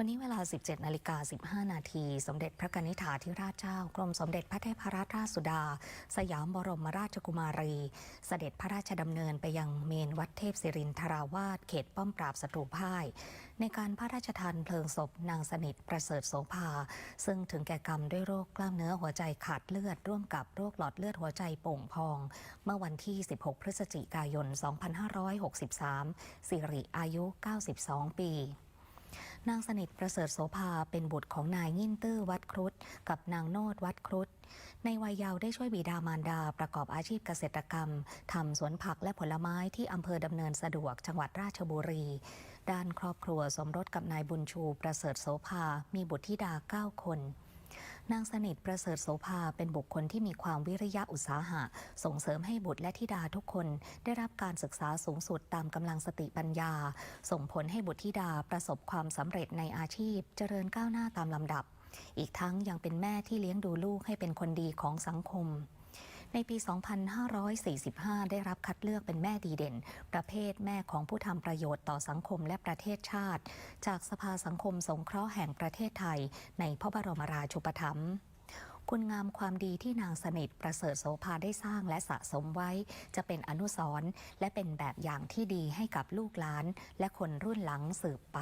วันนี้เวลา 17นาฬิกา15 นาที สมเด็จพระกนิษฐาธิราชเจ้า กรมสมเด็จพระเทพรัตนราชสุดา สยามบรมราชกุมารี เสด็จพระราชดำเนินไปยังเมนวัดเทพศิรินทราวาสเขตป้อมปราบศัตรูพ่าย ในการพระราชทานเพลิงศพนางสนิทประเสริฐโสภา ซึ่งถึงแก่กรรมด้วยโรคกล้ามเนื้อหัวใจขาดเลือด ร่วมกับโรคหลอดเลือดหัวใจโป่งพอง เมื่อวันที่ 16 พฤศจิกายน 2563 สิริอายุ 92 ปี นางสนิทประเสริฐโสภาเป็นบุตรของนายงิ่นตื้อวัดครุฑกับนางโนดวัดครุฑในวัยเยาว์ได้ช่วยบิดามารดาประกอบอาชีพเกษตรกรรมทำสวนผักและผลไม้ที่อำเภอดำเนินสะดวกจังหวัดราชบุรี ด้านครอบครัวสมรสกับนายบุญชูประเสริฐโสภามีบุตรธิดาเก้าคน นางสนิทประเสริฐโสภาเป็นบุคคลที่มีความวิริยะอุตสาหะ ส่งเสริมให้บุตรและธิดาทุกคนได้รับการศึกษาสูงสุดตามกำลังสติปัญญา ส่งผลให้บุตรธิดาประสบความสำเร็จในอาชีพ เจริญก้าวหน้าตามลำดับ อีกทั้งยังเป็นแม่ที่เลี้ยงดูลูกให้เป็นคนดีของสังคม ในปี 2545 ได้รับคัดเลือกเป็นแม่ดีเด่น ประเภทแม่ของผู้ทำประโยชน์ต่อสังคมและประเทศชาติ จากสภาสังคมสงเคราะห์แห่งประเทศไทย ในพระบรมราชูปถัมภ์คุณงามความดีที่นางสนิทประเสริฐโสภาได้สร้างและสะสมไว้ จะเป็นอนุสรณ์และเป็นแบบอย่างที่ดีให้กับลูกหลาน และคนรุ่นหลังสืบไป